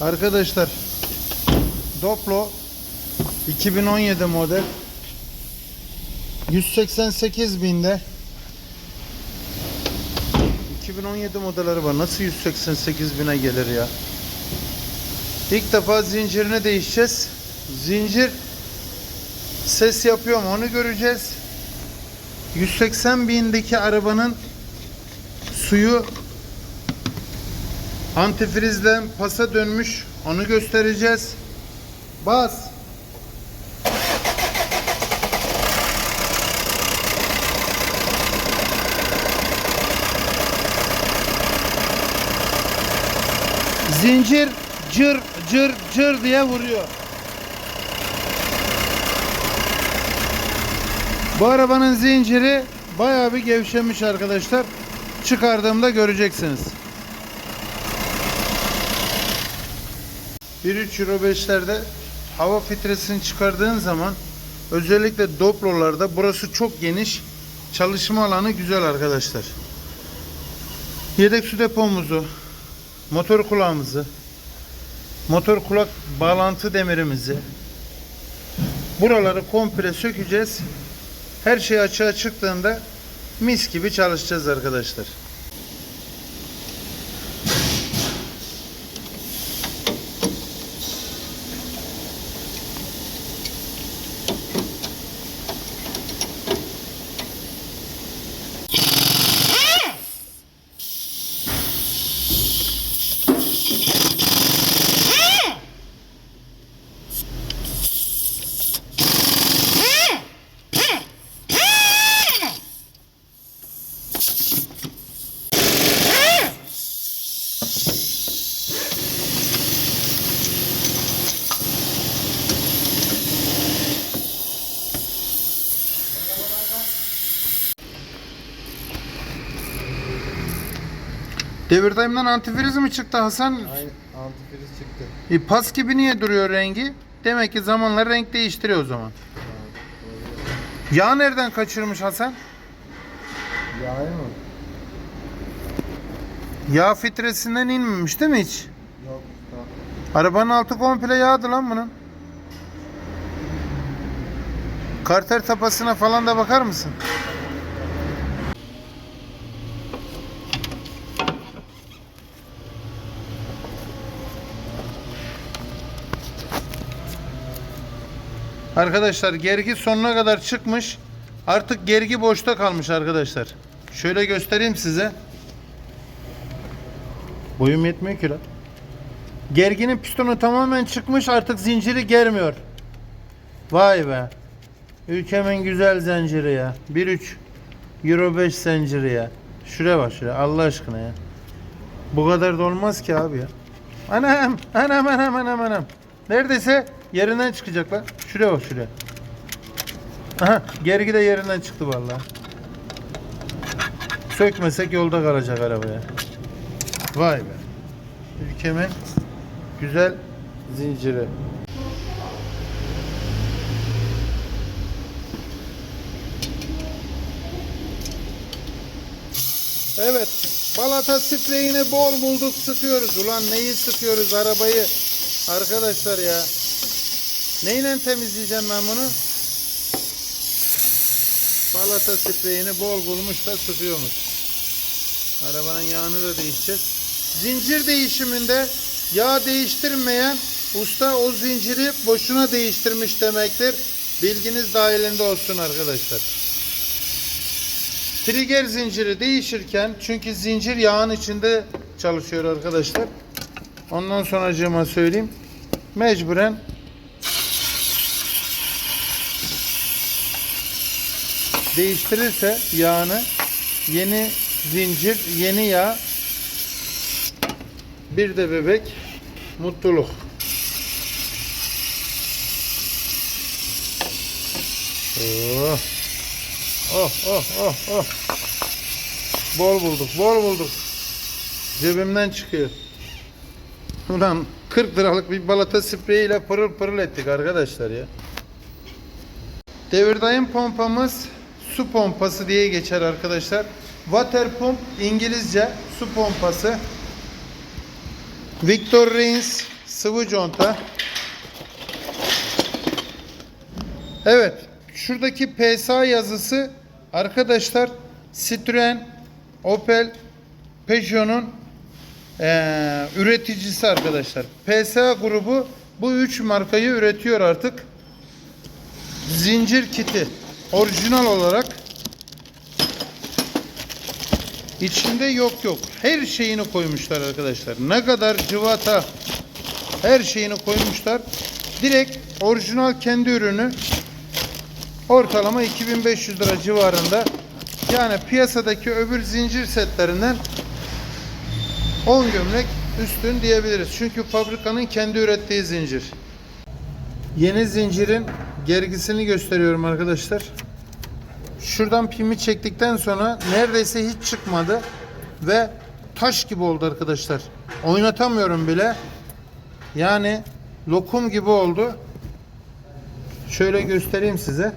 Arkadaşlar Doplo 2017 model 188 binde 2017 model araba nasıl 188 bine gelir ya? İlk defa zincirini değişeceğiz. Zincir ses yapıyor mu onu göreceğiz. 180 bindeki arabanın suyu antifrizden pasa dönmüş. Onu göstereceğiz. Bas. Zincir cır cır cır diye vuruyor. Bu arabanın zinciri bayağı bir gevşemiş arkadaşlar. Çıkardığımda göreceksiniz. 1.3 Euro 5'lerde hava filtresini çıkardığın zaman özellikle Doplo'larda burası çok geniş. Çalışma alanı güzel arkadaşlar. Yedek su depomuzu, motor kulağımızı, motor kulak bağlantı demirimizi buraları komple sökeceğiz. Her şey açığa çıktığında mis gibi çalışacağız arkadaşlar. Devirdayımdan antifriz mi çıktı Hasan? Aynı antifriz çıktı. E, pas gibi niye duruyor rengi? Demek ki zamanla renk değiştiriyor o zaman. Yağ nereden kaçırmış Hasan? Yağı mı? Yağ filtresinden inmemiş değil mi hiç? Yok usta. Arabanın altı komple yağdı lan bunun. Karter tapasına falan da bakar mısın? Arkadaşlar gergi sonuna kadar çıkmış. Artık gergi boşta kalmış arkadaşlar. Şöyle göstereyim size. Boyum yetmiyor ki lan. Gerginin pistonu tamamen çıkmış artık zinciri germiyor. Vay be. Ülkemin güzel zinciri ya. 1.3 Euro 5 zinciri ya. Şuraya bak şuraya Allah aşkına ya. Bu kadar da olmaz ki abi ya. Anam anam anam anam anam. Neredeyse yerinden çıkacak lan. Şuraya bak şuraya. Aha gergi de yerinden çıktı vallahi. Sökmesek yolda kalacak arabaya. Vay be. Ülkemin güzel zinciri. Evet. Balata spreyini bol bulduk sıkıyoruz. Ulan neyi sıkıyoruz arabayı? Arkadaşlar ya. Neyle temizleyeceğim ben bunu? Balata spreyini bol bulmuş da sıkıyormuş. Arabanın yağını da değişeceğiz. Zincir değişiminde yağ değiştirmeyen usta o zinciri boşuna değiştirmiş demektir. Bilginiz dahilinde olsun arkadaşlar. Trigger zinciri değişirken çünkü zincir yağın içinde çalışıyor arkadaşlar. Ondan sonra söyleyeyim. Mecburen değiştirirse yağını yeni zincir, yeni yağ bir de bebek mutluluk. Oh. Oh oh oh oh. Bol bulduk, bol bulduk. Cebimden çıkıyor. Ulan 40 liralık bir balata spreyiyle pırıl pırıl ettik arkadaşlar ya. Devirdayım pompamız su pompası diye geçer arkadaşlar. Water pump İngilizce su pompası. Victor Reigns sıvı conta. Evet. Şuradaki PSA yazısı arkadaşlar Citroen, Opel, Peugeot'un eee, üreticisi arkadaşlar. PSA grubu bu üç markayı üretiyor artık. Zincir kiti orijinal olarak içinde yok yok her şeyini koymuşlar arkadaşlar. Ne kadar cıvata her şeyini koymuşlar. Direkt orijinal kendi ürünü ortalama 2500 lira civarında. Yani piyasadaki öbür zincir setlerinden 10 gömlek üstün diyebiliriz. Çünkü fabrikanın kendi ürettiği zincir. Yeni zincirin gergisini gösteriyorum arkadaşlar. Şuradan pimi çektikten sonra neredeyse hiç çıkmadı ve taş gibi oldu arkadaşlar. Oynatamıyorum bile. Yani lokum gibi oldu. Şöyle göstereyim size.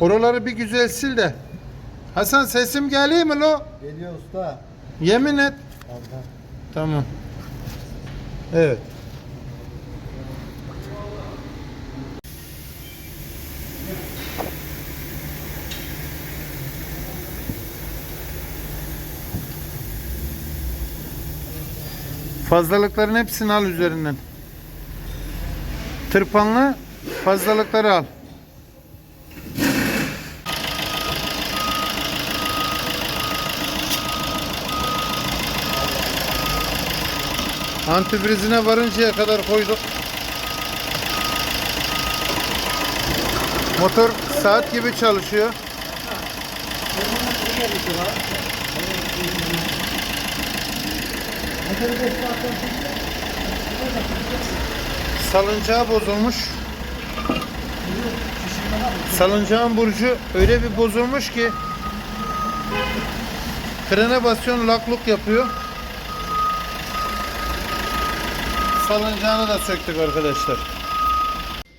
Oraları bir güzel sil de. Hasan sesim geliyor mu lo? Geliyor usta. Yemin et. Allah. Tamam. Evet. Fazlalıkların hepsini al üzerinden. Tırpanla fazlalıkları al. Antifrizine varıncaya kadar koyduk. Motor saat gibi çalışıyor. Salıncağı bozulmuş. Salıncağın burcu öyle bir bozulmuş ki frene basıyorsun lakluk yapıyor. Salıncağını da söktük arkadaşlar.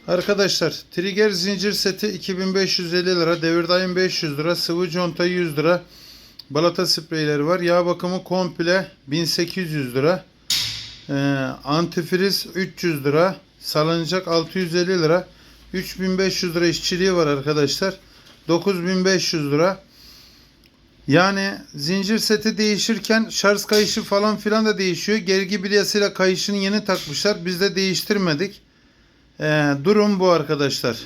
Arkadaşlar trigger zincir seti 2550 lira, devirdayım 500 lira, sıvı conta 100 lira, balata spreyleri var. Yağ bakımı komple 1800 lira. Ee, antifriz 300 lira, salıncak 650 lira, 3500 lira işçiliği var arkadaşlar. 9500 lira. Yani zincir seti değişirken şarj kayışı falan filan da değişiyor. Gergi bilyasıyla kayışını yeni takmışlar. Biz de değiştirmedik. Ee, durum bu arkadaşlar.